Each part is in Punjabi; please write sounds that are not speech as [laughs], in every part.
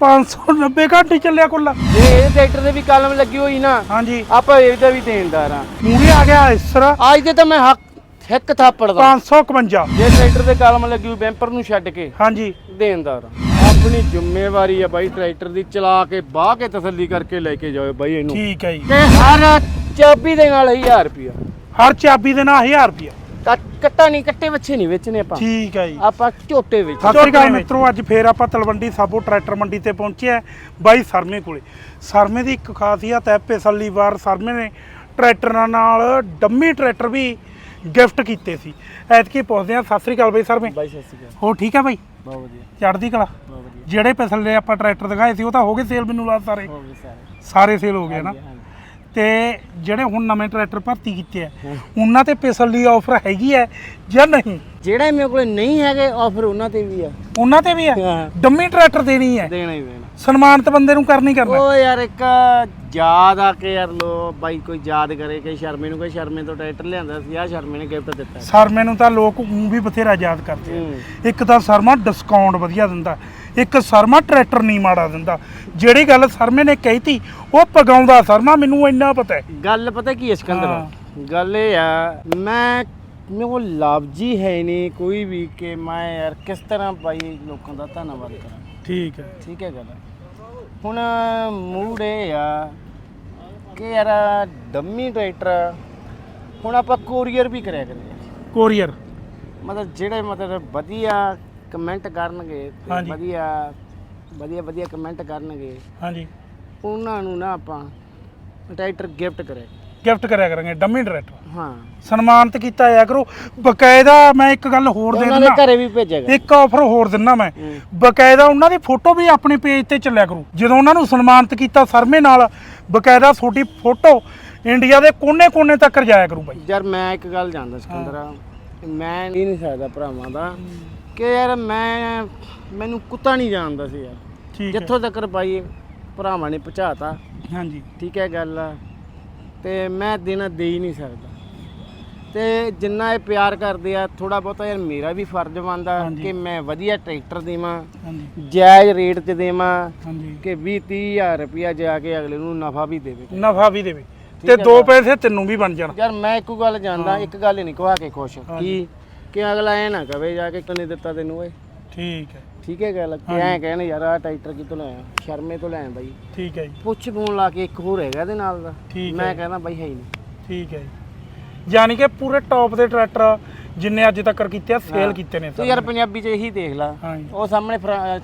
590 ਘੰਟੇ ਚੱਲਿਆ ਕੁੱਲ। ਜੇ ਇਹ ਟਰੈਕਟਰ ਦੇ ਵੀ ਕਲਮ ਲੱਗੀ ਹੋਈ ਨਾ ਹਾਂਜੀ। ਆਪਾਂ ਇਹਦਾ ਵੀ ਦੇਣਦਾਰ ਆ ਮੂਰੇ ਆ ਗਿਆ ਇਸਰ ਅੱਜ ਤੇ ਤਾਂ ਮੈਂ ਹੱਕ ਹਿੱਕ ਥਾਪੜ ਦਾ 551 ਜੇ ਟਰੈਕਟਰ ਦੇ ਕਲਮ ਲੱਗੀ ਹੋਈ ਬੈਂਪਰ ਨੂੰ ਛੱਡ ਕੇ ਹਾਂਜੀ। ਦੇਣਦਾਰ ਆ। ਆਪਣੀ ਜ਼ਿੰਮੇਵਾਰੀ ਆ ਬਾਈ ਟਰੈਕਟਰ ਦੀ ਚਲਾ ਕੇ ਬਾਹ ਕੇ ਤਸੱਲੀ ਕਰਕੇ ਲੈ ਕੇ ਜਾਓ ਬਾਈ ਇਹਨੂੰ। ਠੀਕ ਹੈ ਜੀ। ਤੇ ਹਰ ਚਾਬੀ ਦੇ ਨਾਲ 1000 ਰੁਪਿਆ ਹਰ ਚਾਬੀ ਦੇ ਨਾਲ 1000 ਰੁਪਿਆ ਕੱਟਾ ਨਹੀਂ ਕੱਟੇ ਬੱਚੇ ਨਹੀਂ ਵੇਚਣੇ ਆਪਾਂ। ਠੀਕ ਹੈ ਜੀ। ਆਪਾਂ ਝੋਟੇ ਵਿੱਚ ਸਤਿ ਸ਼੍ਰੀ ਅਕਾਲ ਮਿੱਤਰੋ ਅੱਜ ਫੇਰ ਆਪਾਂ ਤਲਵੰਡੀ ਸਾਬੋ ਟਰੈਕਟਰ ਮੰਡੀ ਤੇ ਪਹੁੰਚੇ ਆ ਬਾਈ ਸਰਮੇ ਕੋਲੇ। ਸਰਮੇ ਦੀ ਇੱਕ ਖਾਸੀਅਤ ਹੈ ਪਿਛਲੀ ਵਾਰ ਸਰਮੇ ਨੇ ਟਰੈਕਟਰਾਂ ਨਾਲ ਡੰਮੀ ਟਰੈਕਟਰ ਵੀ ਗਿਫਟ ਕੀਤੇ ਸੀ। ਐਤਕੀ ਪੁੱਛਦੇ ਆ ਸਤਿ ਸ਼੍ਰੀ ਅਕਾਲ ਬਾਈ ਸਰਮੇ। ਬਾਈ ਸਤਿ ਸ਼੍ਰੀ ਅਕਾਲ। ਹੋ ਠੀਕ ਹੈ ਬਾਈ? ਬਹੁਤ ਵਧੀਆ। ਚੜ੍ਹਦੀ ਕਲਾ? ਬਹੁਤ ਵਧੀਆ। ਜਿਹੜੇ ਪਿਛਲੇ ਆਪਾਂ ਟਰੈਕਟਰ ਦਿਖਾਏ ਸੀ ਉਹ ਤਾਂ ਹੋ ਗਏ ਸੇਲ ਮੈਨੂੰ ਲੱਗਦਾ ਸਾਰੇ। ਹੋ ਗਏ ਸਾਰੇ। ਸਾਰੇ ਸੇਲ ਹੋ ਗਏ ਨਾ। ਤੇ ਜਿਹੜੇ ਹੁਣ ਨਵੇਂ ਟਰੈਕਟਰ ਭਰਤੀ ਕੀਤੇ ਆ ਉਹਨਾਂ ਤੇ ਪਿਛਲੀ ਆਫਰ ਹੈਗੀ ਹੈ ਜਾਂ ਨਹੀਂ? ਜਿਹੜੇ ਮੇਰੇ ਕੋਲ ਨਹੀਂ ਹੈਗੇ ਆਫਰ ਉਹਨਾਂ ਤੇ ਵੀ ਆ। ਉਹਨਾਂ ਤੇ ਵੀ ਹਾਂ। ਡੰਮੀ ਟਰੈਕਟਰ ਦੇਣੀ ਹੈ ਦੇਣਾ ਹੀ ਦੇਣਾ। ਸਨਮਾਨਿਤ ਬੰਦੇ ਨੂੰ ਕਰਨੀ ਕਰਨਾ? ਉਹ ਯਾਰ ਇੱਕ ਯਾਦ ਆ ਕੇ ਯਾਰ ਲੋ ਬਾਈ ਕੋਈ ਯਾਦ ਕਰੇ ਕਿ ਸ਼ਰਮੇ ਨੂੰ ਕੋਈ ਸ਼ਰਮੇ ਤੋਂ ਟਰੈਕਟਰ ਲਿਆਂਦਾ ਸੀ ਆ ਸ਼ਰਮੇ ਨੇ ਗਿਫਟ ਦਿੱਤਾ। ਸਰਮੇ ਨੂੰ ਤਾਂ ਲੋਕ ਊਂ ਵੀ ਬਥੇਰਾ ਯਾਦ ਕਰਦੇ ਆ। ਇੱਕ ਤਾਂ ਸਰਮਾ ਡਿਸਕਾਊਂਟ ਵਧੀਆ ਦਿੰਦਾ ਇੱਕ ਸਰਮਾ ਟਰੈਕਟਰ ਨਹੀਂ ਮਾੜਾ ਦਿੰਦਾ। ਜਿਹੜੀ ਗੱਲ ਸਰਮੇ ਨੇ ਕਹੀ ਤੀ ਉਹ ਪਗਾਉਂਦਾ ਸਰਮਾ ਮੈਨੂੰ ਇੰਨਾ ਪਤਾ ਹੈ। ਗੱਲ ਪਤਾ ਕੀ ਹੈ ਸਿਕੰਦਰ? ਗੱਲ ਇਹ ਆ ਮੈਂ ਮੇਰੇ ਕੋਲ ਲਫ਼ਜ਼ ਹੀ ਨਹੀਂ ਕੋਈ ਵੀ ਕਿ ਮੈਂ ਯਾਰ ਕਿਸ ਤਰ੍ਹਾਂ ਬਾਈ ਲੋਕਾਂ ਦਾ ਧੰਨਵਾਦ ਕਰਾਂ। ਠੀਕ ਹੈ। ਠੀਕ ਹੈ ਗੱਲ। ਹੁਣ ਮੂਡ ਇਹ ਆ ਕਿ ਯਾਰ ਡੰਮੀ ਟਰੈਕਟਰ ਹੁਣ ਆਪਾਂ ਕੋਰੀਅਰ ਵੀ ਕਰਿਆ ਕਰੀਏ। ਕੋਰੀਅਰ। ਮਤਲਬ ਜਿਹੜੇ ਮਤਲਬ ਵਧੀਆ ਕਮੈਂਟ ਕਰਨਗੇ ਤੇ। ਵਧੀਆ ਵਧੀਆ ਵਧੀਆ ਕਮੈਂਟ ਕਰਨਗੇ। ਹਾਂਜੀ। ਉਹਨਾਂ ਨੂੰ ਨਾ ਆਪਾਂ ਟਰੈਕਟਰ ਗਿਫਟ ਕਰੇ ਗਿਫਟ ਕਰਿਆ ਕਰਾਂਗੇ ਡੰਮੀ ਟਰੈਕਟਰ ਹਾਂ। ਸਨਮਾਨਿਤ ਕੀਤਾ ਜਾਇਆ ਕਰੋ। ਬਕਾਇਦਾ ਮੈਂ ਇੱਕ ਗੱਲ ਹੋਰ ਦੇ ਉਹਨਾਂ ਦੇ ਦਿੰਦਾ ਘਰੇ ਵੀ ਭੇਜੇਗਾ ਇੱਕ ਆਫਰ ਹੋਰ ਦਿੰਦਾ ਮੈਂ। ਬਕਾਇਦਾ ਉਹਨਾਂ ਦੀ ਫੋਟੋ ਵੀ ਆਪਣੇ ਪੇਜ ਤੇ ਚੱਲਿਆ ਕਰੂ। ਜਦੋਂ ਉਹਨਾਂ ਨੂੰ ਸਨਮਾਨਿਤ ਕੀਤਾ ਸਰਮੇ ਨਾਲ ਬਕਾਇਦਾ ਤੁਹਾਡੀ ਫੋਟੋ ਇੰਡੀਆ ਦੇ ਕੋਨੇ-ਕੋਨੇ ਤੱਕ ਜਾਇਆ ਕਰੂ ਬਾਈ। ਯਾਰ ਮੈਂ ਇੱਕ ਗੱਲ ਜਾਣਦਾ ਸਿਕੰਦਰਾ ਮੈਂ ਇਹ ਨਹੀਂ ਸਕਦਾ ਭਰਾਵਾਂ ਦਾ। ਕਿ ਯਾਰ ਮੈਂ ਮੈਨੂੰ ਕੁੱਤਾ ਨਹੀਂ ਜਾਣਦਾ ਸੀ ਯਾਰ। ਠੀਕ ਹੈ। ਜਿੱਥੋਂ ਤੱਕ ਬਾਈ ਭਰਾਵਾਂ ਨੇ ਪਹੁੰਚਾਤਾ। ਹਾਂਜੀ। ਠੀਕ ਹੈ ਗੱਲ ਆ। ਤੇ ਮੈਂ ਦੇਣਾ ਦੇ ਹੀ ਨਹੀਂ ਸਕਦਾ। ਤੇ ਜਿੰਨਾ ਇਹ ਪਿਆਰ ਕਰਦੇ ਆ ਥੋੜਾ ਬਹੁਤਾ ਯਾਰ ਮੇਰਾ ਵੀ ਫਰਜ਼ ਬਣਦਾ ਹਾਂਜੀ। ਕਿ ਮੈਂ ਵਧੀਆ ਟਰੈਕਟਰ ਦੇਵਾਂ ਹਾਂਜੀ। ਜਾਇਜ਼ ਰੇਟ ਤੇ ਦੇਵਾਂ ਹਾਂਜੀ। ਕਿ 20 30000 ਰੁਪਇਆ ਜਾ ਕੇ ਅਗਲੇ ਨੂੰ ਨਫਾ ਵੀ ਦੇਵੇ। ਨਫਾ ਵੀ ਦੇਵੇ। ਠੀਕ ਤੇ ਹੈ ਦੋ? ਪੈਸੇ ਤੈਨੂੰ ਵੀ ਬਣ ਜਾਣ। ਯਾਰ ਮੈਂ ਇੱਕੋ ਗੱਲ ਜਾਣਦਾ ਇੱਕ ਗੱਲ ਹੀ ਨਹੀਂ ਕਹਾ ਕੇ ਖੁਸ਼। ਹਾਂਜੀ। ਕੀ? ਕਿ ਅਗਲਾ ਐ ਨਾ ਕਵੇ ਜਾ ਕੇ ਕਿੰਨੇ ਦਿੱਤਾ ਤੈਨੂੰ ਓਏ? ਠੀਕ ਹੈ। ਠੀਕ ਹੈ ਗੱਲ? ਕਿ ਐ ਕਹਿਣ ਯਾਰ ਆ ਟਰੈਕਟਰ ਕਿਤੋਂ ਲਿਆ ਸ਼ਰਮੇ ਤੋਂ ਲਿਆ ਬਾਈ। ਠੀਕ ਹੈ ਜੀ। ਪੁੱਛ ਫੋਨ ਲਾ ਕੇ ਇੱਕ ਹੋਰ ਹੈਗਾ ਇਹਦੇ ਨਾਲ ਦਾ। ਠੀਕ ਮੈਂ। ਕਹਿੰਦਾ ਬਾਈ ਹੈ ਹੀ ਨਹੀਂ। ਠੀਕ ਹੈ ਜੀ। ਯਾਨੀ ਕਿ ਪੂਰੇ ਟੌਪ ਦੇ ਟਰੈਕਟਰ ਜਿੰਨੇ ਅੱਜ ਤੱਕ ਕੀਤੇ ਆ ਸੇਲ। ਕੀਤੇ ਨੇ ਤੂੰ। ਯਾਰ ਪੰਜਾਬੀ ਚ ਇਹੀ ਦੇਖ ਲਾ। ਉਹ ਸਾਹਮਣੇ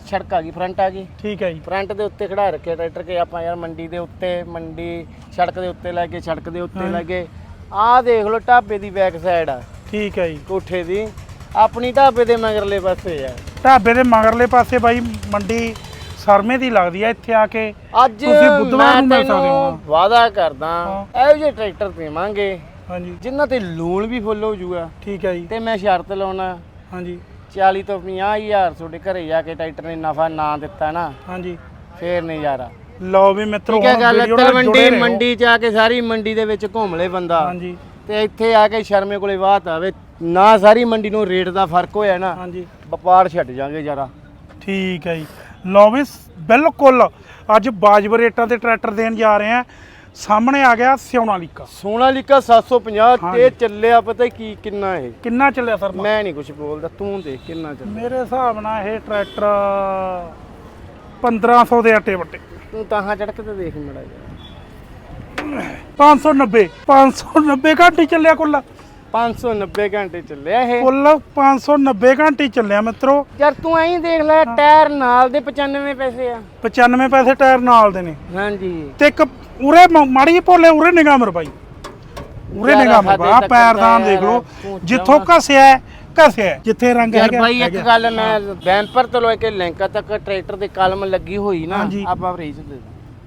ਸੜਕ ਆ ਗਈ ਫਰੰਟ ਆ ਗਈ। ਠੀਕ ਹੈ ਜੀ। ਫਰੰਟ ਦੇ ਉੱਤੇ ਖੜਾ ਰੱਖਿਆ ਟਰੈਕਟਰ ਕਿ ਆਪਾਂ ਯਾਰ ਮੰਡੀ ਦੇ ਉੱਤੇ ਮੰਡੀ ਸੜਕ ਦੇ ਉੱਤੇ ਲੈ ਕੇ ਸੜਕ ਦੇ ਉੱਤੇ। ਲੈ ਕੇ। ਆਹ ਦੇਖ ਲਓ ਢਾਬੇ ਦੀ ਬੈਕ ਸਾਈਡ ਆ। ਠੀਕ ਹੈ ਜੀ। ਕੋਠੇ ਦੀ। ਆਪਣੀ ਢਾਬੇ ਦੇ ਮਗਰਲੇ ਪਾਸੇ ਆ। ਢਾਬੇ ਦੇ ਮਗਰਲੇ ਪਾਸੇ ਬਾਈ ਮੰਡੀ ਸਰਮੇ ਦੀ ਲੱਗਦੀ ਆ ਇੱਥੇ ਆ ਕੇ ਅੱਜ ਤੁਸੀਂ ਬੁੱਧਵਾਰ ਨੂੰ ਮਿਲ ਸਕਦੇ ਹੋ। ਵਾਅਦਾ ਕਰਦਾ। ਇਹੋ ਜਿਹੇ ਟਰੈਕਟਰ ਦੇਵਾਂਗੇ ਹਾਂਜੀ। ਜਿਨ੍ਹਾਂ ਤੇ ਲੋਨ ਵੀ ਫੁੱਲ ਹੋ ਜਾਊਗਾ। ਠੀਕ ਹੈ ਜੀ। ਤੇ ਮੈਂ ਸ਼ਰਤ ਲਾਉਣਾ ਹਾਂਜੀ। 40 ਤੋਂ 50 ਹਜ਼ਾਰ ਤੁਹਾਡੇ ਘਰੇ ਜਾ ਕੇ ਟਰੈਕਟਰ ਨੇ ਨਫਾ ਨਾ ਦਿੱਤਾ ਨਾ ਹਾਂਜੀ। ਫੇਰ ਨਜ਼ਾਰਾ ਲਓ ਵੀ ਮਿੱਤਰੋ ਠੀਕ ਹੈ ਗੱਲ ਤਲਵੰਡੀ। ਮੰਡੀ ਚ ਆ ਕੇ ਸਾਰੀ ਮੰਡੀ ਦੇ ਵਿੱਚ ਘੁੰਮ ਲੇ ਬੰਦਾ। ਹਾਂਜੀ। ਤੇ ਇੱਥੇ ਆ ਕੇ ਸ਼ਰਮੇ ਕੋਲੇ ਬਾਤ ਆਵੇ ਨਾ ਸਾਰੀ ਮੰਡੀ ਨੂੰ ਰੇਟ ਦਾ ਫ਼ਰਕ ਹੋਇਆ ਨਾ ਹਾਂਜੀ। ਵਪਾਰ ਛੱਡ ਜਾਾਂਗੇ ਜਰਾ ਠੀਕ ਹੈ ਜੀ। ਲਓ ਵੀ ਬਿਲਕੁਲ ਅੱਜ ਬਾਜਬ ਰੇਟਾਂ ਤੇ ਟਰੈਕਟਰ ਦੇਣ ਜਾ ਰਹੇ ਆ। ਸਾਹਮਣੇ ਆ ਗਿਆ ਸਿਉਣਾਲੀਕਾ ਸੋਨਾਲੀਕਾ 750 ਤੇ। ਚੱਲਿਆ ਪਤਾ ਕੀ ਕਿੰਨਾ ਇਹ? ਕਿੰਨਾ ਚੱਲਿਆ ਸਰ ਮੈਂ ਨਹੀਂ ਕੁਝ ਬੋਲਦਾ ਤੂੰ ਦੇਖ ਕਿੰਨਾ ਚੱਲਿਆ। ਮੇਰੇ ਹਿਸਾਬ ਨਾਲ ਇਹ ਟਰੈਕਟਰ 1500 ਦੇ ਆਟੇ ਵੱਟੇ। ਤੂੰ ਤਾਹਾਂ ਚੜਕ ਤੇ ਦੇਖ ਮੜਾ ਜਾ 590 590 ਘੰਟੇ ਚੱਲਿਆ ਕੁੱਲ। 590 ਘੰਟੇ ਚੱਲਿਆ ਇਹ। ਕੁੱਲ 590 ਘੰਟੇ ਚੱਲਿਆ ਮਿੱਤਰੋ। ਯਾਰ ਤੂੰ ਐਂ ਦੇਖ ਲੈ ਟਾਇਰ ਨਾਲ ਦੇ 95 ਪੈਸੇ ਆ। 95 ਪੈਸੇ ਟਾਇਰ ਨਾਲ ਦੇ ਨੇ। ਹਾਂਜੀ। ਤੇ ਇੱਕ ਉਰੇ ਮਾੜੀ ਭੋਲੇ ਉਰੇ ਨਿਗਾਹ ਮਰ ਬਾਈ ਉਰੇ ਯਾਰ ਨਿਗਾਹ ਮਰ ਤੱਕ ਪੈਰਦਾਨ ਦੇਖ ਤੂੰ ਜਿੱਥੋਂ ਘਸਿਆ ਘਸਿਆ। ਜਿੱਥੇ ਰੰਗ ਯਾਰ ਹੈਗਾ ਭਾਈ ਇੱਕ। ਗੱਲ ਮੈਂ ਬੈਂਪਰ ਤੋਂ ਲੈ ਕੇ ਲੈਂਕਾ ਤੱਕ ਟਰੈਕਟਰ ਦੇ ਕਲਮ ਲੱਗੀ ਹੋਈ ਨਾ। ਆਪਾਂ ਚ ਦੇ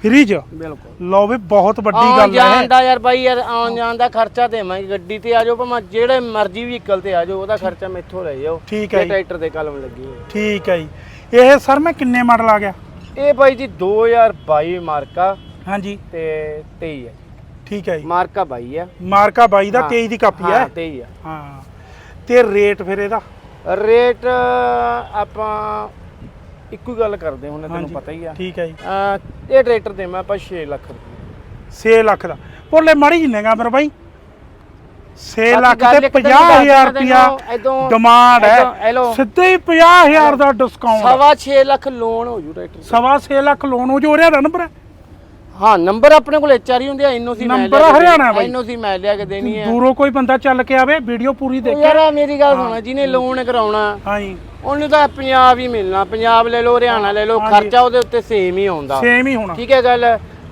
ਦਾਂ ਫ੍ਰੀ ਚ? ਬਿਲਕੁਲ। ਲਓ ਵੀ ਬਹੁਤ ਵੱਡੀ ਆਉਣ ਗੱਲ ਜਾਣ ਹੈ ਦਾ ਯਾਰ ਭਾਈ ਯਾਰ ਆਉਣ ਜਾਣ ਦਾ ਖਰਚਾ ਦੇਵਾਂਗੇ ਗੱਡੀ ਤੇ ਆ ਜਾਓ ਭਾਵੇਂ ਜਿਹੜੇ ਮਰਜ਼ੀ ਵਹੀਕਲ ਤੇ ਆ ਜਾਓ ਉਹਦਾ ਖਰਚਾ ਮੈਥੋਂ ਲੈ ਜਾਓ। ਠੀਕ ਹੈ ਜੀ। ਟਰੈਕਟਰ ਦੇ ਕਲਮ ਲੱਗੀ ਹੋਈ। ਠੀਕ ਹੈ ਜੀ। ਇਹ ਸਰ ਮੈਂ ਕਿੰਨੇ ਮਾਡਲ ਆ ਗਿਆ? ਇਹ ਭਾਈ ਜੀ 2022 ਮਾਰਕਾ ਹਾਂਜੀ। ਤੇ 23 ਹੈ। ਠੀਕ ਹੈ ਜੀ। ਮਾਰਕਾ 22 ਹੈ ਮਾਰਕਾ 22 ਦਾ ਹਾਂ। 23 ਦੀ ਕਾਪੀ ਹੈ ਹਾਂ। 23 ਹੈ ਹਾਂ। ਤੇ ਰੇਟ ਫਿਰ ਇਹਦਾ? ਰੇਟ ਆਪਾਂ ਇੱਕੋ ਹੀ ਗੱਲ ਕਰਦੇ ਹੁਣ ਤੈਨੂੰ ਹਾਂਜੀ। ਪਤਾ ਹੀ ਆ। ਠੀਕ ਹੈ ਜੀ। ਅਹ ਇਹ ਟਰੈਕਟਰ ਦੇ ਮੈਂ ਆਪਾਂ 6 ਲੱਖ ਰੁਪਏ। 6 ਲੱਖ ਦਾ। ਭੋਲੇ ਮਾੜੀ ਜਿੰਨੇਗਾ ਮੇਰਾ ਬਾਈ। 6 ਬਾਕੀ ਲੱਖ ਗੱਲ ਤੇ ਇੱਕ ਤੈਨੂੰ 50000 ਦੱਸ ਰੁਪਿਆ ਡਿਮਾਂਡ ਹੈ। ਸਿੱਧੇ ਹੀ 50000 ਦਾ ਡਿਸਕਾਊਂਟ ਸਵਾ 6 ਲੱਖ ਲੋਨ ਹੋ ਜੂ ਟਰੈਕਟਰ ਸਵਾ 6 ਲੱਖ ਲੋਨ ਹੋ ਜੋ। ਰਿਹਾ ਦਾ ਨੰਬਰ ਹਾਂ? ਨੰਬਰ ਆਪਣੇ ਕੋਲ ਐਚਆਰ ਹੀ ਹੁੰਦੇ ਆ ਐਨਓਸੀ ਮੈਂ ਨੰਬਰ ਲਿਆ ਕੇ ਹਰਿਆਣਾ ਬਾਈ। ਐਨਓਸੀ ਮੈਂ ਲਿਆ ਕੇ ਦੇਣੀ ਹੈ ਦੂਰੋਂ ਕੋਈ ਬੰਦਾ ਚੱਲ ਕੇ ਆਵੇ ਵੀਡੀਓ ਪੂਰੀ ਦੇਖੇ। ਯਾਰ ਆਹ ਮੇਰੀ ਗੱਲ ਸੁਣਾ ਜਿਹਨੇ ਲੋਨ ਕਰਾਉਣਾ ਹਾਂ ਜੀ ਉਹਨੂੰ ਤਾਂ ਪੰਜਾਬ ਹੀ ਮਿਲਣਾ ਪੰਜਾਬ ਲੈ ਲਓ ਹਰਿਆਣਾ ਲੈ ਲਓ ਹਾਂਜੀ। ਖਰਚਾ ਉਹਦੇ ਉੱਤੇ ਸੇਮ ਹੀ ਆਉਂਦਾ। ਸੇਮ ਹੀ ਹੋਣਾ। ਠੀਕ ਹੈ ਗੱਲ?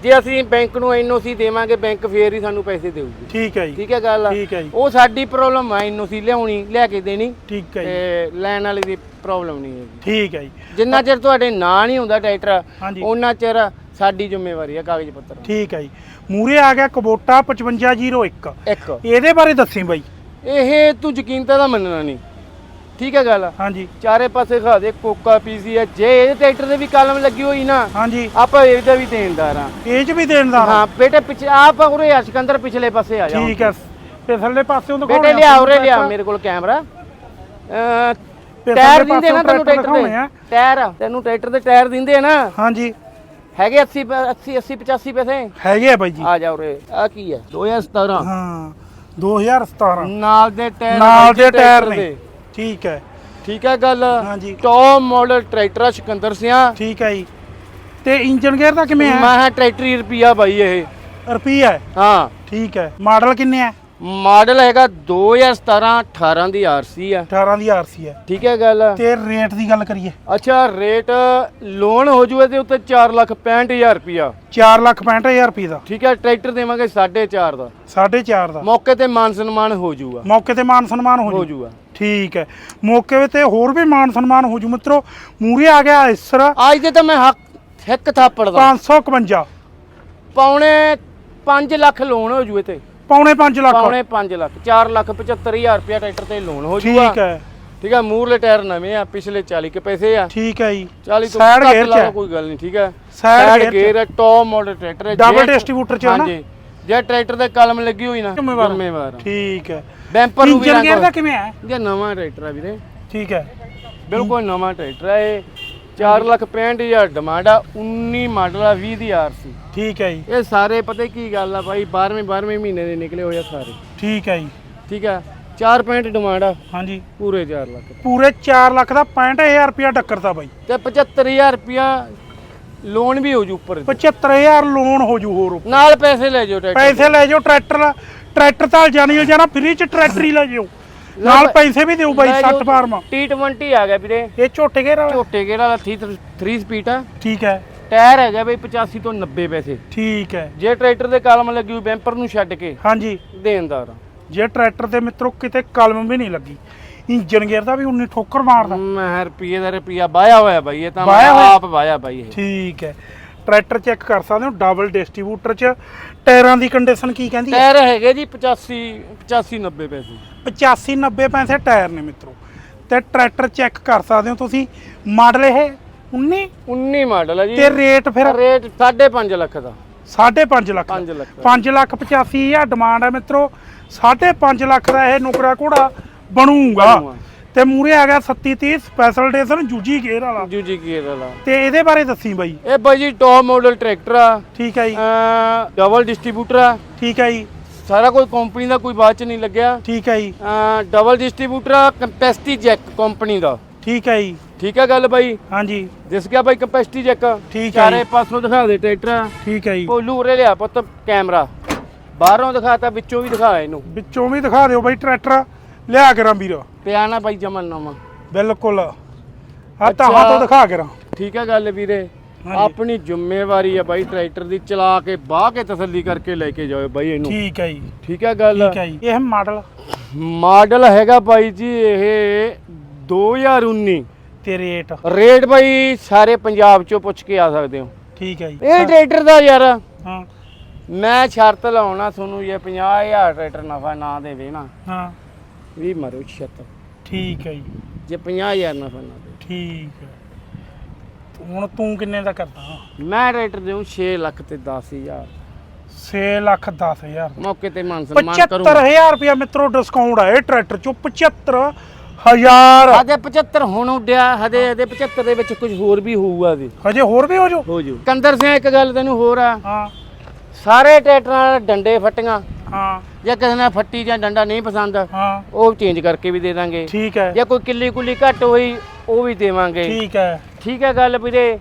ਜੇ ਅਸੀਂ ਬੈਂਕ ਨੂੰ ਐਨਓਸੀ ਦੇਵਾਂਗੇ ਬੈਂਕ ਫੇਰ ਹੀ ਸਾਨੂੰ ਪੈਸੇ ਦੇਊਗੀ। ਠੀਕ ਹੈ ਜੀ। ਠੀਕ ਹੈ ਗੱਲ? ਠੀਕ ਹੈ ਜੀ। ਉਹ ਸਾਡੀ ਪ੍ਰੋਬਲਮ ਆ ਐਨਓਸੀ ਲਿਆਉਣੀ ਲਿਆ ਕੇ ਦੇਣੀ ਠੀਕ ਹੈ ਜੀ। ਤੇ ਲੈਣ ਵਾਲੇ ਦੀ ਪ੍ਰੋਬਲਮ ਨਹੀਂ ਹੈਗੀ। ਠੀਕ ਹੈ ਜੀ। ਜਿੰਨਾ ਚਿਰ ਤੁਹਾਡੇ ਨਾਂ ਨਹੀਂ ਹੁੰਦਾ ਟਰੈਕਟਰ ਹਾਂਜੀ। ਉਹਨਾਂ ਚਿਰ ਸਾਡੀ ਜ਼ਿੰਮੇਵਾਰੀ ਹੈ ਕਾਗਜ਼ ਪੱਤਰ ਠੀਕ ਹੈ ਜੀ। ਮੂਰੇ ਆ ਗਿਆ ਕਬੋਟਾ 5501 ਇੱਕ। ਇਹਦੇ ਬਾਰੇ ਦੱਸੀ ਬਾਈ। ਇਹ ਤੂੰ ਯਕੀਨ ਤਾਂ ਇਹਦਾ ਮੰਨਣਾ ਨਹੀਂ। ਠੀਕ ਹੈ ਗੱਲ? ਹਾਂਜੀ। ਚਾਰੇ ਪਾਸੇ ਖਾ ਦੇ ਕੋਕਾ ਪੀਸੀ ਹੈ। ਜੇ ਇਹ ਟਰੈਕਟਰ ਦੇ ਵੀ ਕਲਮ ਲੱਗੀ ਹੋਈ ਨਾ ਹਾਂਜੀ। ਆਪਾਂ ਇਹਦਾ ਵੀ ਦੇਣਦਾਰ ਆ ਇਹ ਚ ਵੀ ਦੇਣਦਾਰ? ਹਾਂ। ਬੇਟੇ ਪਿੱਛੇ ਆਪ ਉਰੇ ਆ ਸਿਕੰਦਰ ਪਿਛਲੇ ਪਾਸੇ ਆ ਜਾ। ਠੀਕ ਹੈ। ਪਿਛਲੇ ਪਾਸਿਓਂ ਦਿਖਾਉਣੇ ਬੇਟੇ ਲਿਆ ਉਰੇ ਲਿਆ। ਮੇਰੇ ਕੋਲ ਕੈਮਰਾ। ਟਾਇਰ ਦਿੰਦੇ ਨਾ ਤੈਨੂੰ ਟਰੈਕਟਰ। ਦੇ ਟਾਇਰ ਤੈਨੂੰ ਟਰੈਕਟਰ ਦੇ ਟਾਇਰ ਦਿੰਦੇ ਨਾ? ਹਾਂਜੀ। ਹੈਗੇ 80 ਪ- 80 80 85 ਪੈਸੇ? ਹੈਗੇ ਆ ਬਾਈ ਜੀ। ਆ ਜਾ ਉਰੇ ਆ ਕੀ ਹੈ? 2017 ਹਾਂ 2017 ਨਾਲ ਦੇ ਟਾਇਰ ਨਾਲ ਦੇ ਟਾਇਰ ਨੇ। ਠੀਕ ਹੈ। ਠੀਕ ਹੈ ਗੱਲ? ਹਾਂਜੀ। ਟੌਪ ਮਾਡਲ ਟਰੈਕਟਰ ਆ ਸਿਕੰਦਰ ਸਿਆ। ਠੀਕ ਹੈ ਜੀ। ਤੇ ਇੰਜਨ ਗੇਅਰ ਦਾ ਕਿਵੇਂ ਮੈਂ ਹੈ ਹਾਂ ਟਰੈਕਟਰ ਹੀ ਰੁਪਿਆ ਬਾਈ ਇਹ। ਰੁਪਈਆ ਹੈ? ਹਾਂ। ਠੀਕ ਹੈ। ਮਾਡਲ ਕਿੰਨੇ ਹੈ? ਮਾਡਲ ਹੈਗਾ 2017 18 ਦੀ ਆਰਸੀ ਆ 18 ਦੀ ਆਰਸੀ ਹੈ। ਠੀਕ ਹੈ ਗੱਲ? ਤੇ ਰੇਟ ਦੀ ਗੱਲ ਕਰੀਏ। ਅੱਛਾ ਰੇਟ ਲੋਨ ਹੋ ਜੂਏ ਤੇ ਉੱਤੇ 4 ਲੱਖ 65000 ਰੁਪਿਆ 4 ਲੱਖ 65000 ਰੁਪਏ ਦਾ। ਠੀਕ ਹੈ ਟਰੈਕਟਰ ਦੇਵਾਂਗੇ 4.5 ਦਾ। 4.5 ਦਾ। ਮੌਕੇ ਤੇ ਮਾਨ ਸਨਮਾਨ ਹੋ ਜੂਗਾ। ਮੌਕੇ ਤੇ ਮਾਨ ਸਨਮਾਨ ਹੋ ਹੋ ਜੂ ਜੂਗਾ। ਠੀਕ ਹੈ। ਮੌਕੇ ਤੇ ਹੋਰ ਵੀ ਮਾਨ ਸਨਮਾਨ ਹੋ ਜੂ ਮਿੱਤਰੋ। ਮੂਰੇ ਆ ਗਿਆ ਇਸਰ। ਅੱਜ ਦੇ ਤਾਂ ਮੈਂ ਹੱਕ ਹਿੱਕ ਥਾਪੜ ਦਾ 551 ਪੌਣੇ 5 ਲੱਖ ਲੋਨ ਹੋ ਜੂਏ ਤੇ ਪੌਣੇ 5 ਲੱਖ। ਪੌਣੇ 5 ਲੱਖ। 4 ਲੱਖ 75000 ਰੁਪਇਆ ਟਰੈਕਟਰ ਤੇ ਲੋਨ ਹੋ ਜੂਗਾ। ਠੀਕ ਹੈ। ਠੀਕ ਹੈ ਮੂਰਲੇ ਟਾਇਰ ਨਵੇਂ ਆ ਪਿਛਲੇ 40 ਕੇ ਪੈਸੇ ਆ। ਠੀਕ ਹੈ ਜੀ। 40 ਤੋਂ ਘੱਟ ਲਾ ਕੋਈ ਗੱਲ ਨਹੀਂ ਠੀਕ ਹੈ। Gear ਹੈ। ਟੌਪ ਮਾਡਲ ਟਰੈਕਟਰ ਹੈ ਜੇ- distributor ਚ ਹੈ ਨਾ? ਹਾਂਜੀ। ਜੇ ਟਰੈਕਟਰ ਦੇ ਕਲਮ ਲੱਗੀ ਹੋਈ ਨਾ ਜ਼ਿੰਮੇਵਾਰ। ਜ਼ਿੰਮੇਵਾਰ ਆ। ਠੀਕ ਹੈ। ਬੈਂਪਰ ਨੂੰ ਵੀ ਇੰਜਨ ਗੇਅਰ ਦਾ ਰੰਗ ਕਿਵੇਂ ਹੈ? ਜੇ ਨਵਾਂ ਟਰੈਕਟਰ ਆ ਵੀਰੇ। ਠੀਕ ਹੈ। ਬਿਲਕੁਲ ਨਵਾਂ ਟਰੈਕਟਰ ਹੈ ਇਹ। 4 ਲੱਖ 65000 ਡਿਮਾਂਡ ਆ 19 ਮਾਡਲ ਆ 20 ਦੀ ਆਰਸੀ ਠੀਕ ਹੈ ਜੀ। ਇਹ ਸਾਰੇ ਪਤਾ ਕੀ ਗੱਲ ਆ ਬਾਈ 12ਵੇਂ 12ਵੇਂ ਮਹੀਨੇ ਦੇ ਨਿਕਲੇ ਹੋਏ ਆ ਸਾਰੇ। ਠੀਕ ਹੈ ਜੀ। ਠੀਕ ਆ? 4 ਪੈਂਟ ਡਿਮਾਂਡ ਆ। ਹਾਂਜੀ। ਪੂਰੇ 4 ਲੱਖ। ਪੂਰੇ 4 ਲੱਖ ਦਾ 65000 ਰੁਪਇਆ ਟੱਕਰਦਾ ਬਾਈ। ਤੇ 75000 ਰੁਪਿਆ ਲੋਨ ਵੀ ਹੋ ਜੂ ਉੱਪਰ 75000 ਲੋਨ ਹੋ ਜੂ ਹੋਰ ਨਾਲ ਪੈਸੇ ਲੈ ਜਾਓ ਟਰੈਕਟਰ ਪੈਸੇ ਲੈ ਜਾਓ ਟਰੈਕਟਰ ਟਰੈਕਟਰ ਤਾਂ ਜਾਣੀ ਜਾਣਾ ਫ੍ਰੀ ਚ ਟਰੈਕਟਰ ਹੀ ਲੈ ਜਾਓ। ਨਾਲ ਪੈਸੇ ਵੀ ਦਿਓ ਬਾਈ 60 ਫਾਰਮ। T20 ਆ ਗਿਆ ਵੀਰੇ। ਇਹ ਝੋਟੇ ਗੇਰ ਵਾਲਾ ਝੋਟੇ ਵਾਲਾ 3 ਸਪੀਡ ਆ। ਠੀਕ ਹੈ। ਟਾਇਰ ਹੈਗਾ ਬਈ 85 ਤੋਂ 90 ਪੈਸੇ। ਠੀਕ ਹੈ। ਜੇ ਟਰੈਕਟਰ ਦੇ ਕਲਮ ਲੱਗੀ ਹੋਈ ਬੈਂਪਰ ਨੂੰ ਛੱਡ ਕੇ ਹਾਂਜੀ। ਦੇਣਦਾਰ। ਜੇ ਟਰੈਕਟਰ ਤੇ ਮਿੱਤਰੋ ਕਿਤੇ ਕਲਮ ਵੀ ਨਹੀਂ ਲੱਗੀ। ਇੰਜਨ ਗੇਅਰ ਦਾ ਵੀ 19 ਠੋਕਰ ਮਾਰਦਾ। ਮੈਂ ਰੁਪਈਏ ਦਾ ਰੁਪਈਆ ਵਾਇਆ ਹੋਇਆ ਬਾਈ ਇਹ ਤਾਂ ਵਾਹਿਆ ਮੈਂ ਹੋਇਆ? ਆਪ ਵਾਇਆ ਬਾਈ ਇਹ। ਠੀਕ ਹੈ। ਟਰੈਕਟਰ ਚੈੱਕ ਕਰ ਸਕਦੇ ਹੋ ਡਬਲ ਡਿਸਟ੍ਰੀਬਿਊਟਰ ਚ। ਟਾਇਰਾਂ ਦੀ ਕੰਡੀਸ਼ਨ ਕੀ ਕਹਿੰਦੀ ਹੈ? ਟਾਇਰ ਹੈਗੇ ਜੀ 85 85 90 ਪੈਸੇ। 85 90 ਪੈਸੇ ਟਾਇਰ ਨੇ ਮਿੱਤਰੋ। ਤੇ ਟਰੈਕਟਰ ਚੈੱਕ ਕਰ ਸਕਦੇ ਹੋ ਤੁਸੀਂ। ਮਾਡਲ ਇਹ 19 19 ਮਾਡਲ ਹੈ ਜੀ। ਤੇ ਰੇਟ ਫਿਰ? ਰੇਟ 5.5 ਲੱਖ ਦਾ। 5.5 ਲੱਖ 5 ਲੱਖ 5 ਲੱਖ 85 ਹਜ਼ਾਰ ਡਿਮਾਂਡ ਹੈ ਮਿੱਤਰੋ। 5.5 ਲੱਖ ਦਾ ਇਹ ਨੁਕਰਾ ਘੋੜਾ। ਬਣੂਗਾ। ਬਣੂਗਾ। ਤੇ ਮੂਰੇ ਆ ਗਿਆ 3730 ਸਪੈਸ਼ਲ ਐਡੀਸ਼ਨ ਜੂਜੀ ਗੇਅਰ ਵਾਲਾ। ਜੂਜੀ ਗੀਅਰ ਵਾਲਾ। ਤੇ ਇਹਦੇ ਬਾਰੇ ਦੱਸੀ ਬਾਈ। ਇਹ ਬਾਈ ਜੀ ਟੌਪ ਮਾਡਲ ਟਰੈਕਟਰ ਆ। ਠੀਕ ਹੈ ਜੀ। ਡਬਲ ਡਿਸਟ੍ਰੀਬਿਊਟਰ ਆ। ਠੀਕ ਹੈ ਜੀ। ਸਾਰਾ ਕੋਈ ਕੰਪਨੀ ਦਾ ਕੋਈ ਬਾਅਦ ਚ ਨਹੀਂ ਲੱਗਿਆ। ਠੀਕ ਹੈ ਜੀ। ਡਬਲ ਡਿਸਟ੍ਰੀਬਿਊਟਰ ਆ ਕੰਪੈਸਿਟੀ ਜੈਕ ਕੰਪਨੀ ਦਾ। ਠੀਕ ਹੈ ਜੀ। ਠੀਕ ਹੈ ਗੱਲ ਬਾਈ? ਹਾਂਜੀ। ਦਿਸ ਗਿਆ ਬਾਈ ਕੰਪੈਸਿਟੀ ਜੈਕ ਠੀਕ ਹੈ ਚਾਰੇ ਜੀ। ਪਾਸੋਂ ਦਿਖਾ ਦੇ ਟਰੈਕਟਰ ਠੀਕ ਹੈ ਜੀ। ਭੋਲੂ ਉਰੇ ਲਿਆ ਪੁੱਤ ਕੈਮਰਾ ਬਾਹਰੋਂ ਦਿਖਾਤਾ ਵਿੱਚੋਂ ਵੀ ਦਿਖਾ ਇਹਨੂੰ। ਵਿੱਚੋਂ ਵੀ ਦਿਖਾ ਦਿਓ ਬਾਈ ਟਰੈਕਟਰ ਲਿਆ ਕਰਾਂ ਵੀਰ। ਪਿਆ ਨਾ ਬਾਈ ਜਮਨ ਨਵਾਂ। ਬਿਲਕੁਲ। ਆ ਤਾਂ ਅੱਛਾ। ਤੋਂ ਦਿਖਾ ਕਰਾਂ ਠੀਕ ਹੈ ਗੱਲ ਵੀਰੇ। ਹਾਂਜੀ। ਆਪਣੀ ਜ਼ਿੰਮੇਵਾਰੀ ਹੈ ਬਾਈ ਟਰੈਕਟਰ ਦੀ ਚਲਾ ਕੇ ਬਾਹ ਕੇ ਤਸੱਲੀ ਕਰਕੇ ਲੈ ਕੇ ਜਾਓ ਬਾਈ ਇਹਨੂੰ। ਠੀਕ ਹੈ ਜੀ। ਠੀਕ ਹੈ ਗੱਲ। ਠੀਕ ਹੈ ਜੀ। ਇਹ ਮਾਡਲ? ਮਾਡਲ ਹੈਗਾ ਬਾਈ ਜੀ ਇਹ 2019 ਤੇ ਰੇਟ? ਰੇਟ ਬਾਈ ਸਾਰੇ ਪੰਜਾਬ ਚੋਂ ਪੁੱਛ ਕੇ ਆ ਸਕਦੇ ਹੋ। ਠੀਕ ਹੈ ਜੀ। ਇਹ ਟਰੈਕਟਰ ਦਾ ਯਾਰ। ਹਾਂ। ਮੈਂ ਸ਼ਰਤ ਲਾਉਣਾ ਤੁਹਾਨੂੰ ਇਹ 50000 ਟਰੈਕਟਰ ਨਫਾ ਨਾ ਦੇਵੇ ਨਾ ਹਾਂ। ਵੀ ਮਰੋ ਛੱਤ ਠੀਕ ਹੈ ਜੀ। ਜੇ 50000 ਨਫਾ ਨਾ ਦੇ। ਠੀਕ ਹੈ। ਹੁਣ ਤੂੰ ਕਿੰਨੇ ਦਾ ਕਰਦਾ? ਮੈਂ ਟਰੈਕਟਰ ਦੇਉਂ 6 ਲੱਖ ਤੇ 10000 6 ਲੱਖ 10 ਹਜ਼ਾਰ। ਮੌਕੇ ਤੇ ਮਾਨ ਸਨਮਾਨ ਕਰੂੰਗਾ। 75000 ਰੁਪਇਆ ਮਿੱਤਰੋ ਡਿਸਕਾਊਂਟ ਆ ਇਹ ਟਰੈਕਟਰ ਚੋਂ 75 ਹਜ਼ਾਰ। ਹਜੇ 75 ਹੁਣ ਉੱਡਿਆ ਹਜੇ ਹਜੇ 75 ਦੇ ਵਿੱਚ ਕੁਝ ਹੋਰ ਵੀ ਹੋਊਗਾ ਵੀ ਹਜੇ ਹੋਰ ਵੀ ਹੋ ਜੋ ਹੋ ਜੂ ਕੰਦਰ ਸਿੰਘ ਇੱਕ ਗੱਲ ਤੈਨੂੰ ਹੋਰ ਆ। ਹਾਂ। ਸਾਰੇ ਟਰੈਕਟਰਾਂ ਨਾਲ ਡੰਡੇ ਫੱਟੀਆਂ। ਹਾਂ। ਜਾਂ ਕਿਸੇ ਨਾਲ ਫੱਟੀ ਜਾਂ ਡੰਡਾ ਨਹੀਂ ਪਸੰਦ ਹਾਂ। ਉਹ ਚੇਂਜ ਕਰਕੇ ਵੀ ਦੇ ਦਾਂਗੇ। ਠੀਕ ਹੈ। ਜਾਂ ਕੋਈ ਕਿੱਲੀ ਕੁੱਲੀ ਘੱਟ ਹੋਈ ਉਹ ਵੀ ਦੇਵਾਂਗੇ। ਠੀਕ ਹੈ। ਠੀਕ ਹੈ ਗੱਲ ਵੀਰੇ।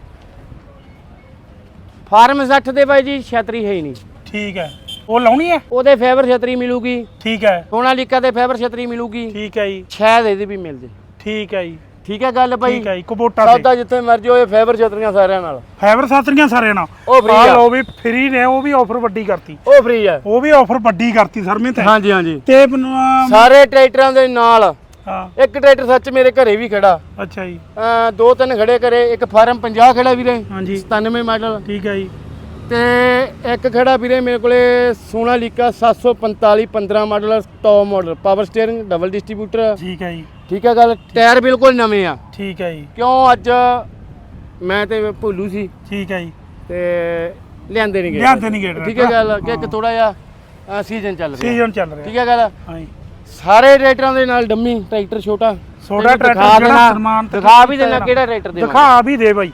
ਫਾਰਮ 60 ਦੇ ਬਾਈ ਜੀ ਛਤਰੀ ਹੈ ਹੀ ਨਹੀਂ। ਠੀਕ ਹੈ। ਉਹ ਲਾਉਣੀ ਹੈ? ਉਹਦੇ ਫਾਈਬਰ ਛਤਰੀ ਮਿਲੂਗੀ। ਠੀਕ ਹੈ। ਸੋਨਾਲੀਕਾ ਦੇ ਫਾਈਬਰ ਛਤਰੀ ਮਿਲੂਗੀ। ਠੀਕ ਹੈ ਜੀ। ਸ਼ਾਇਦ ਇਹਦੀ ਵੀ ਮਿਲ ਜੇ। ਠੀਕ ਹੈ ਜੀ। ਠੀਕ ਹੈ ਗੱਲ ਬਾਈ? ਠੀਕ ਹੈ ਜੀ ਕਬੋਟਾ ਤੇ। ਸੌਦਾ ਜਿੱਥੇ ਮਰਜ਼ੀ ਹੋਏ ਫਾਈਬਰ ਛਤਰੀਆਂ ਸਾਰਿਆਂ ਨਾਲ। ਫਾਈਬਰ ਸਾਤਰੀਆਂ ਸਾਰਿਆਂ ਨਾਲ। ਉਹ free ਆ। ਲਓ ਵੀ ਫ੍ਰੀ ਨੇ ਉਹ ਵੀ ਆਫਰ ਵੱਡੀ ਕਰਤੀ। ਉਹ ਫ੍ਰੀ ਹੈ ਉਹ ਵੀ ਆਫਰ ਵੱਡੀ ਕਰਤੀ ਸਰ ਮੈਂ ਤੇ। ਹਾਂਜੀ ਹਾਂਜੀ। ਤੇ ਮੈਨੂੰ ਸਾਰੇ ਟਰੈਕਟਰਾਂ ਦੇ ਨਾਲ। ਹਾਂ। ਇੱਕ ਟਰੈਕਟਰ ਸੱਚ ਮੇਰੇ ਘਰੇ ਵੀ ਖੜਾ। ਅੱਛਾ ਜੀ। ਅਮ ਦੋ ਤਿੰਨ ਖੜੇ ਕਰੇ ਇੱਕ ਫਾਰਮ 50 ਖੜਾ ਵੀਰੇ। ਹਾਂਜੀ। 97 ਮਾਡਲ ਠੀਕ ਹੈ ਜੀ। ਤੇ ਇੱਕ ਖੜਾ ਵੀਰੇ ਮੇਰੇ ਕੋਲੇ Sonalika 745 15 model top model power steering double distributor ਠੀਕ ਹੈ ਜੀ। ਠੀਕ ਹੈ ਗੱਲ ਟਾਇਰ ਬਿਲਕੁਲ ਨਵੇਂ ਆ। ਠੀਕ ਹੈ ਜੀ। ਕਿਉਂ ਅੱਜ ਮੈਂ ਤੇ ਭੁੱਲੂ ਸੀ ਠੀਕ ਹੈ ਜੀ। ਤੇ ਲਿਆਂਦੇ ਨਹੀਂ ਗਏ। ਲਿਆਂਦੇ ਨਹੀਂ ਗਏ ਠੀਕ ਹੈ ਗੱਲ ਕਿ ਇੱਕ ਥੋੜਾ ਜਿਹਾ ਸੀਜ਼ਨ ਚੱਲ ਰਿਹਾ। ਸੀਜ਼ਨ ਚੱਲ ਰਿਹਾ। ਠੀਕ ਹੈ ਗੱਲ? ਹਾਂ ਜੀ। ਸਾਰੇ ਟਰੈਕਟਰਾਂ ਦੇ ਨਾਲ ਡੰਮੀ ਟਰੈਕਟਰ ਛੋਟਾ। ਛੋਟਾ ਟਰੈਕਟਰ ਜਿਹੜਾ ਦੇਣਾ, ਸਨਮਾਨਿਤ ਦਿਖਾ ਵੀ ਦੇਣਾ। ਕਿਹੜਾ ਟਰੈਕਟਰ ਦੇ ਦਿਖਾ ਵੀ ਦੇ ਬਾਈ।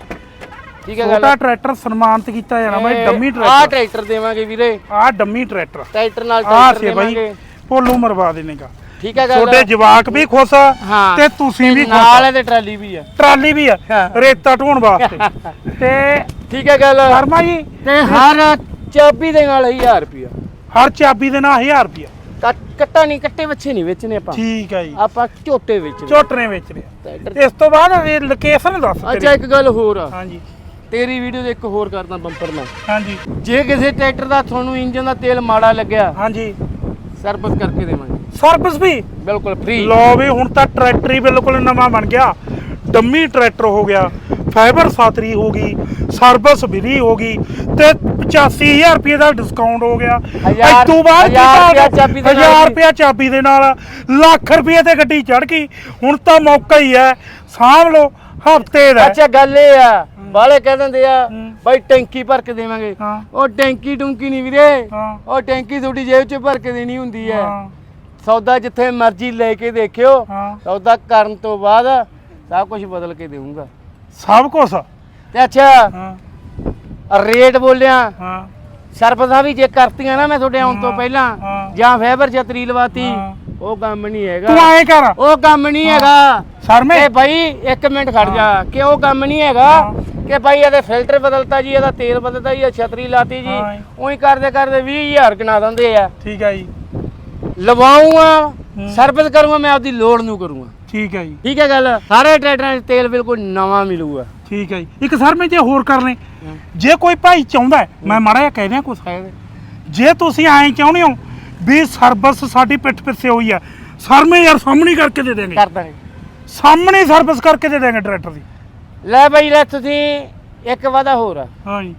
ਠੀਕ ਹੈ ਗੱਲ। ਛੋਟਾ ਟਰੈਕਟਰ ਸਨਮਾਨਿਤ ਕੀਤਾ ਜਾਣਾ ਬਾਈ ਡੰਮੀ ਆਹ ਟਰੈਕਟਰ। ਟਰੈਕਟਰ ਦੇਵਾਂਗੇ ਵੀਰੇ। ਆਹ ਡੰਮੀ ਟਰੈਕਟਰ। ਟਰੈਕਟਰ ਨਾਲ ਟਰੈਕਟਰ ਦੇਵਾਂਗੇ। ਭੋਲੂ ਮਰਵਾ ਦੇਣੇਗਾ। ਠੀਕ ਹੈ ਗੱਲ। ਤੁਹਾਡੇ ਜਵਾਕ ਵੀ ਖੁਸ਼ ਆ ਹਾਂ। ਤੇ ਤੁਸੀਂ ਵੀ ਖੁਸ਼ ਨਾਲ ਆ। ਇਹਦੇ ਟਰਾਲੀ ਵੀ ਆ। ਟਰਾਲੀ ਵੀ ਆ। ਹਾਂ। ਰੇਤਾ ਢੋਣ ਵਾਸਤੇ। [laughs] ਤੇ ਠੀਕ ਹੈ ਗੱਲ। ਸ਼ਰਮਾ ਜੀ ਤੇ ਹਰ ਚਾਬੀ ਦੇ ਨਾਲ 1000 ਰੁਪਿਆ ਹਰ ਚਾਬੀ ਦੇ ਨਾਲ 1000 ਰੁਪਿਆ ਕੱਟਾ ਨਹੀਂ ਕੱਟੇ ਬੱਚੇ ਨਹੀਂ ਵੇਚਣੇ ਆਪਾਂ। ਠੀਕ ਹੈ ਜੀ। ਆਪਾਂ ਝੋਟੇ ਵੇਚਣੇ। ਝੋਟਰੇ ਵੇਚ ਰਿਹਾ ਟਰੈਕਟਰ ਇਸ ਤੋਂ ਬਾਅਦ ਇਹ ਲੋਕੇਸ਼ਨ ਦੱਸ ਅੱਛਾ ਤੇਰੀ। ਇੱਕ ਗੱਲ ਹੋਰ ਆ। ਹਾਂਜੀ। ਤੇਰੀ ਵੀਡੀਓ ਦੇ ਇੱਕ ਹੋਰ ਕਰਦਾ ਬੰਪਰ ਮੈਂ। ਹਾਂਜੀ। ਜੇ ਕਿਸੇ ਟਰੈਕਟਰ ਦਾ ਤੁਹਾਨੂੰ ਇੰਜਨ ਦਾ ਤੇਲ ਮਾੜਾ ਲੱਗਿਆ ਹਾਂਜੀ। ਸਰਵਿਸ ਕਰਕੇ ਦੇਵਾਂਗੇ। ਸਰਵਿਸ ਵੀ। ਬਿਲਕੁਲ ਫ੍ਰੀ ਲੋ ਵੀ ਹੁਣ ਤਾਂ ਟਰੈਕਟਰ ਹੀ ਬਿਲਕੁਲ ਨਵਾਂ ਬਣ ਗਿਆ। ਡੰਮੀ ਟਰੈਕਟਰ ਹੋ ਗਿਆ। ਫਾਈਬਰ ਸਾਤਰੀ ਹੋ ਗਈ। ਸਰਵਿਸ ਵੀ ਹੋ ਗਈ। ਤੇ 85000 ਰੁਪਏ ਦਾ ਡਿਸਕਾਊਂਟ ਹੋ ਗਿਆ। ਇਸ ਤੋਂ ਬਾਅਦ ਹਜ਼ਾਰ ਕੀ ਰੁਪਇਆ ਭਾਅ? ਚਾਬੀ ਦੇ ਨਾਲ। ਲੱਖ ਰੁਪਏ ਤੇ ਗੱਡੀ ਚੜ ਗਈ। ਹੁਣ ਤਾਂ ਮੌਕਾ ਹੀ ਹੈ। ਸਾਂਭ ਲਓ। ਹਫ਼ਤੇ ਦਾ। ਅੱਛਾ ਗੱਲ ਇਹ ਆ। ਬਾਲੇ ਕਹਿ ਦਿੰਦੇ ਆ। ਬਾਈ ਟੈਂਕੀ ਭਰ ਕੇ ਦੇਵਾਂਗੇ। ਉਹ ਟੈਂਕੀ ਟੁੰਕੀ ਨਹੀਂ ਵੀਰੇ। ਉਹ ਟੈਂਕੀ ਤੁਹਾਡੀ ਜੇਬ 'ਚ ਭਰ ਕੇ ਦੇਣੀ ਹੁੰਦੀ ਹਾਂ। ਸੌਦਾ ਜਿੱਥੇ ਮਰਜ਼ੀ ਲੈ ਕੇ ਦੇਖਿਓ ਹਾਂ। ਸੌਦਾ ਕਰਨ ਤੋਂ ਬਾਅਦ ਸਭ ਕੁਝ ਬਦਲ ਕੇ ਦੇਵਾਂਗਾ ਸਭ ਕੁਝ ਤੇ ਅੱਛਾ ਹਾਂ। ਰੇਟ ਬੋਲਿਆ ਹਾਂ। ਸਰਪਦਾ ਵੀ ਜੇ ਕਰਤੀਆਂ ਨਾ ਮੈਂ ਤੁਹਾਡੇ ਆਉਣ ਤੋਂ ਪਹਿਲਾਂ ਹਾਂ। ਜਾਂ ਫਾਈਬਰ ਛਤਰੀ ਲਵਾਤੀ ਹਾਂ। ਉਹ ਕੰਮ ਨਹੀਂ ਤੂੰ ਹੈਗਾ ਐਂ ਕਰ। ਉਹ ਕੰਮ ਨਹੀਂ ਹੈਗਾ। ਸ਼ਰਮੇ। ਇਹ ਭਾਈ ਇੱਕ ਮਿੰਟ ਖੜ ਜਾ ਕਿ ਉਹ ਕੰਮ ਨਹੀਂ ਹੈਗਾ ਕਿ ਭਾਈ ਇਹਦੇ ਫਿਲਟਰ ਬਦਲਤਾ ਜੀ ਇਹਦਾ ਤੇਲ ਬਦਲਤਾ ਜੀ ਇਹ ਛਤਰੀ ਲਾਤੀ ਜੀ ਹਾਂ। ਉਹੀ ਕਰਦੇ ਕਰਦੇ 20000 ਗਿਣਾ ਦਿੰਦੇ ਆ। ਠੀਕ ਹੈ ਜੀ। ਲਵਾਉਂਗਾ ਸਰਵਿਸ ਕਰੂੰਗਾ ਮੈਂ ਆਪਦੀ ਲੋੜ ਨੂੰ ਕਰੂੰਗਾ। ਠੀਕ ਹੈ ਜੀ। ਠੀਕ ਹੈ ਗੱਲ? ਸਾਰੇ ਟਰੈਕਟਰਾਂ 'ਚ ਤੇਲ ਬਿਲਕੁਲ ਨਵਾਂ ਮਿਲੂਗਾ। ਠੀਕ ਹੈ ਜੀ। ਇੱਕ ਸਰ ਮੈਂ ਜੇ ਹੋਰ ਕਰਨੇ ਜੇ ਕੋਈ ਭਾਈ ਚਾਹੁੰਦਾ ਮੈਂ ਮਾੜਾ ਜਿਹਾ ਕਹਿ ਦਿਆਂ ਕੁਛ। ਜੇ ਤੁਸੀਂ ਐਂ ਚਾਹੁੰਦੇ ਹੋ ਵੀ ਸਰਵਿਸ ਸਾਡੀ ਪਿੱਠ ਪਿੱਛੇ ਹੋਈ ਹੈ ਸਰ ਮੈਂ ਯਾਰ ਸਾਹਮਣੇ ਕਰਕੇ ਦੇ ਦੇਂਗੇ ਕਰ ਦਾਂਗੇ ਸਾਹਮਣੇ ਸਰਵਿਸ ਕਰਕੇ ਦੇ ਦੇਂਗੇ ਟਰੈਕਟਰ ਦੀ। ਲੈ ਭਾਈ ਲੈ ਤੁਸੀਂ ਇੱਕ ਵਾਦਾ ਹੋਰ ਆ। ਹਾਂ ਜੀ।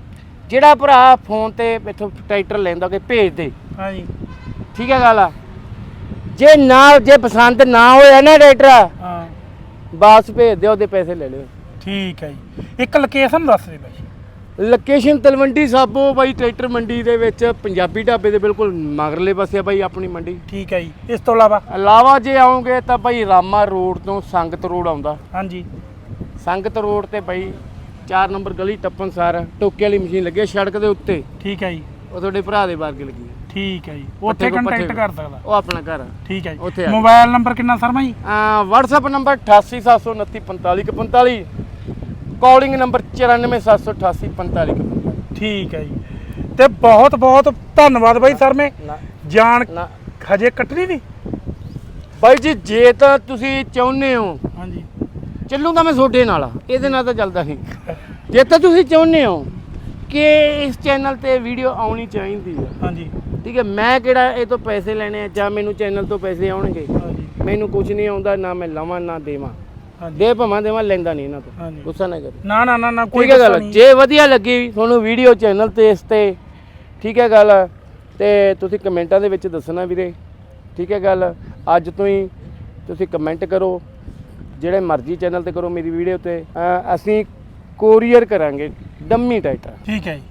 ਜਿਹੜਾ ਭਰਾ ਫੋਨ ਤੇ ਇੱਥੋਂ ਟਰੈਕਟਰ ਲੈਂਦਾ ਕਿ ਭੇਜ ਦੇ। ਹਾਂ ਜੀ। ਠੀਕ ਹੈ ਗੱਲ ਆ? ਜੇ ਨਾ ਜੇ ਪਸੰਦ ਨਾ ਹੋਇਆ ਨਾ ਟਰੈਕਟਰ ਹਾਂ। ਵਾਪਸ ਭੇਜ ਦਿਓ ਉਹਦੇ ਪੈਸੇ ਲੈ ਲਿਓ। ਠੀਕ ਹੈ ਜੀ। ਇੱਕ ਲੋਕੇਸ਼ਨ ਦੱਸ ਦੇ ਬਾਈ। ਲੋਕੇਸ਼ਨ ਤਲਵੰਡੀ ਸਾਬੋ ਬਾਈ ਟਰੈਕਟਰ ਮੰਡੀ ਦੇ ਵਿੱਚ ਪੰਜਾਬੀ ਢਾਬੇ ਦੇ ਬਿਲਕੁਲ ਮਗਰਲੇ ਪਾਸੇ ਆ ਬਾਈ ਆਪਣੀ ਮੰਡੀ। ਠੀਕ ਹੈ ਜੀ। ਇਸ ਤੋਂ ਇਲਾਵਾ? ਇਲਾਵਾ ਜੇ ਆਉਂਗੇ ਤਾਂ ਬਾਈ ਰਾਮਾ ਰੋਡ ਤੋਂ ਸੰਗਤ ਰੋਡ ਆਉਂਦਾ। ਹਾਂਜੀ। ਸੰਗਤ ਰੋਡ ਤੇ ਬਾਈ 4 ਨੰਬਰ ਗਲੀ ਟੱਪਣ ਸਾਰ ਟੋਕੇ ਵਾਲੀ ਮਸ਼ੀਨ ਲੱਗੀ ਹੈ ਸੜਕ ਦੇ ਉੱਤੇ। ਠੀਕ ਹੈ ਜੀ। ਉਹ ਤੁਹਾਡੇ ਭਰਾ ਦੇ ਵਰਗੇ ਲੱਗੀ ਹੈ। ਠੀਕ ਹੈ ਜੀ। ਪੱਠੇ ਉੱਥੇ ਕੰਟੈਕਟ ਪੱਠੇ ਕਰ ਸਕਦਾ। ਉਹ ਆਪਣਾ ਘਰ ਆ। ਠੀਕ ਹੈ ਉੱਥੇ ਜੀ ਆ। ਮੋਬਾਈਲ ਨੰਬਰ ਕਿੰਨਾ ਸਰਮਾ ਜੀ? ਆ WhatsApp ਨੰਬਰ 8879455145 ਕਾਲਿੰਗ ਨੰਬਰ 9478844545 ਠੀਕ ਹੈ ਜੀ। ਤੇ ਬਹੁਤ ਬਹੁਤ ਧੰਨਵਾਦ ਬਾਈ ਸਰਮੇ। ਨਾ ਜਾਣ ਨਾ। ਖਜੇ ਕੱਟਣੀ ਨਹੀਂ? ਬਾਈ ਜੀ ਜੇ ਤਾਂ ਤੁਸੀਂ ਚਾਹੁੰਦੇ ਹੋ। ਹਾਂਜੀ। ਚੱਲੂਗਾ ਮੈਂ ਤੁਹਾਡੇ ਨਾਲ। ਇਹਦੇ ਨਾਲ ਤਾਂ ਚੱਲਦਾ ਨਹੀਂ ਜੇ ਤਾਂ ਤੁਸੀਂ ਚਾਹੁੰਦੇ ਹੋ ਕਿ ਇਸ ਚੈਨਲ ਤੇ ਵੀਡੀਓ ਆਉਣੀ ਚਾਹੀਦੀ ਹੈ। ਹਾਂਜੀ। ਠੀਕ ਹੈ ਮੈਂ ਕਿਹੜਾ ਇਹ ਤੋਂ ਪੈਸੇ ਲੈਣੇ ਆ ਜਾਂ ਮੈਨੂੰ ਚੈਨਲ ਤੋਂ ਪੈਸੇ ਆਉਣਗੇ? ਮੈਨੂੰ ਕੁਝ ਨਹੀਂ ਆਉਂਦਾ ਨਾ ਮੈਂ ਲਵਾਂ ਨਾ ਦੇਵਾਂ। ਦੇ ਭਾਵਾਂ ਦੇਵਾਂ ਲੈਂਦਾ ਨਹੀਂ ਇਹਨਾਂ ਤੋਂ। ਗੁੱਸਾ ਨਾ ਕਰੋ। ਨਾ ਨਾ ਨਾ ਕੋਈ ਗੱਲ ਨਹੀਂ। ਜੇ ਵਧੀਆ ਲੱਗੀ ਤੁਹਾਨੂੰ ਵੀਡੀਓ ਚੈਨਲ ਤੇ ਇਸ ਤੇ ਠੀਕ ਹੈ ਗੱਲ ਤੇ ਤੁਸੀਂ ਕਮੈਂਟਾਂ ਦੇ ਵਿੱਚ ਦੱਸਣਾ ਵੀਰੇ। ਠੀਕ ਹੈ ਗੱਲ ਅੱਜ ਤੋਂ ਹੀ ਤੁਸੀਂ ਕਮੈਂਟ ਕਰੋ ਜਿਹੜੇ ਮਰਜ਼ੀ ਚੈਨਲ ਤੇ ਕਰੋ ਮੇਰੀ ਵੀਡੀਓ ਤੇ। ਅਸੀਂ ਕੋਰੀਅਰ ਕਰਾਂਗੇ ਡੰਮੀ ਟਾਈਟਾ ਠੀਕ ਹੈ ਜੀ।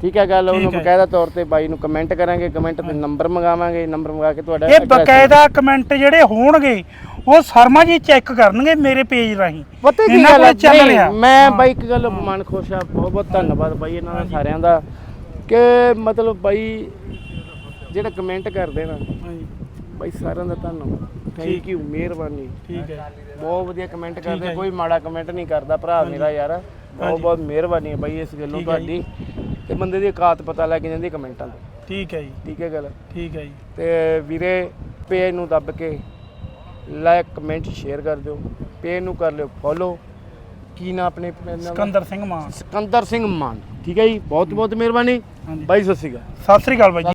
ਠੀਕ ਹੈ ਗੱਲ ਉਹਨੂੰ। ਬਕਾਇਦਾ ਤੌਰ ਤੇ ਬਾਈ ਨੂੰ ਕਮੈਂਟ ਕਰਾਂਗੇ ਕਮੈਂਟ ਤੇ ਨੰਬਰ ਮੰਗਾਵਾਂਗੇ ਨੰਬਰ ਮੰਗਾ ਕੇ ਤੁਹਾਡਾ ਇਹ ਬਕਾਇਦਾ ਕਮੈਂਟ ਜਿਹੜੇ ਹੋਣਗੇ ਉਹ ਸ਼ਰਮਾ ਜੀ ਚੈੱਕ ਕਰਨਗੇ ਮੇਰੇ ਪੇਜ ਰਾਹੀਂ ਪਤਾ ਕੀ ਗੱਲ ਹੈ ਚੱਲ ਨਹੀਂ, ਰਿਹਾ। ਮੈਂ। ਬਾਈ ਇੱਕ ਗੱਲ ਮਨ ਖੁਸ਼ ਆ ਬਹੁਤ ਬਹੁਤ ਧੰਨਵਾਦ ਬਾਈ ਇਹਨਾਂ ਦਾ ਸਾਰਿਆਂ ਦਾ ਕਿ ਮਤਲਬ ਬਾਈ ਜਿਹੜਾ ਕਮੈਂਟ ਕਰਦੇ ਨਾ ਹਾਂਜੀ ਬਾਈ ਸਾਰਿਆਂ ਦਾ ਧੰਨਵਾਦ ਥੈਂਕ ਠੀਕ। ਯੂ ਮਿਹਰਬਾਨੀ ਠੀਕ ਹੈ ਬਹੁਤ ਵਧੀਆ ਕਮੈਂਟ ਕਰਦੇ। ਕੋਈ ਮਾੜਾ ਕਮੈਂਟ ਨਹੀਂ ਕਰਦਾ ਭਰਾ ਮੇਰਾ ਯਾਰ ਬਹੁਤ। ਬਹੁਤ ਮਿਹਰਬਾਨੀ ਹੈ ਬਾਈ ਇਸ ਗੱਲੋਂ। ਤੁਹਾਡੀ ਤੇ ਬੰਦੇ ਦੀ ਔਕਾਤ ਪਤਾ ਲੱਗ ਜਾਂਦੀ ਕਮੈਂਟਾਂ ਤੋਂ। ਠੀਕ ਹੈ ਜੀ। ਠੀਕ ਹੈ ਗੱਲ? ਠੀਕ ਹੈ ਜੀ। ਤੇ ਵੀਰੇ ਪੇਜ ਨੂੰ ਦੱਬ ਕੇ ਲਾਈਕ ਕਮੈਂਟ ਸ਼ੇਅਰ ਕਰ ਦਿਓ। ਪੇਜ ਨੂੰ ਕਰ ਲਿਓ ਫੋਲੋ। ਕੀ ਨਾ ਆਪਣੇ? ਸਿਕੰਦਰ ਸਿੰਘ ਮਾਨ। ਸਿਕੰਦਰ ਸਿੰਘ ਮਾਨ। ਠੀਕ ਹੈ ਜੀ? ਬਹੁਤ ਬਹੁਤ ਮਿਹਰਬਾਨੀ। ਬਾਈ ਸਤਿ ਸ਼੍ਰੀ ਅਕਾਲ। ਸਤਿ ਸ੍ਰੀ ਅਕਾਲ ਬਾਈ ਜੀ।